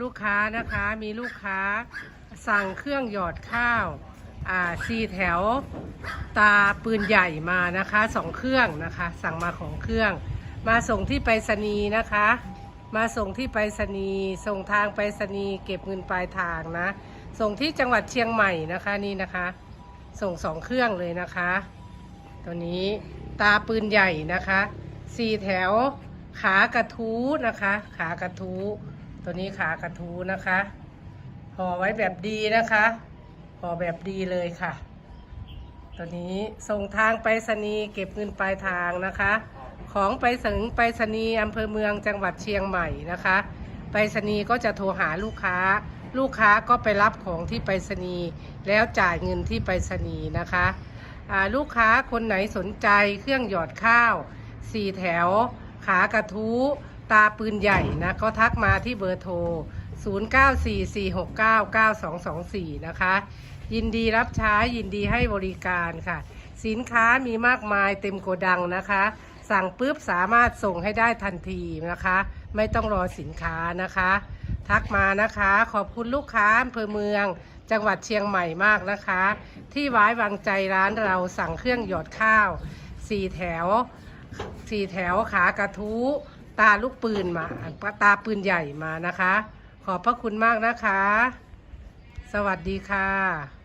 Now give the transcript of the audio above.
ลูกค้านะคะมีลูกค้าสั่งเครื่องหยอดข้าวอ่าซีแถวตาปืนใหญ่มานะคะสองเครื่องนะคะ สั่งมาของเครื่อง มาส่งที่ไปรษณีย์นะคะ มาส่งที่ไปรษณีย์ส่งทางไปรษณีย์เก็บเงินปลายทางนะ ส่งที่จังหวัดเชียงใหม่นะคะนี่นะคะ ส่งสองเครื่องเลยนะคะ ตัวนี้ตาปืนใหญ่นะคะสี่แถวขากระทู้นะคะ ขากระทู้ ตัวนี้ขากระทูนะคะห่อไว้แบบดีนะคะห่อแบบดีเลยค่ะ ตัวนี้ส่งทางไปรษณีย์เก็บเงินปลายทางนะคะ ของไปถึงไปรษณีย์อำเภอเมืองจังหวัดเชียงใหม่นะคะไปรษณีย์ก็จะโทรหาลูกค้า ลูกค้าก็ไปรับของที่ไปรษณีย์แล้วจ่ายเงินที่ไปรษณีย์นะคะลูกค้าคนไหนสนใจเครื่องหยอดข้าวสี่แถว ขากระทู้ ตาปืนใหญ่นะก็ทักมาที่เบอร์โทร 0944699224 นะคะ ยินดีรับใช้ยินดีให้บริการค่ะ สินค้ามีมากมายเต็มโกดังนะคะ สั่งปุ๊บสามารถส่งให้ได้ทันทีนะคะ ไม่ต้องรอสินค้านะคะ ทักมานะคะ ขอบคุณลูกค้าอำเภอเมืองจังหวัดเชียงใหม่มากนะคะ ที่ไว้วางใจร้านเราสั่งเครื่องหยอดข้าวสี่แถวสี่แถวขากระทู้ ตาลูกปืนมาตาปืนใหญ่มานะคะ ขอบพระคุณมากนะคะ สวัสดีค่ะ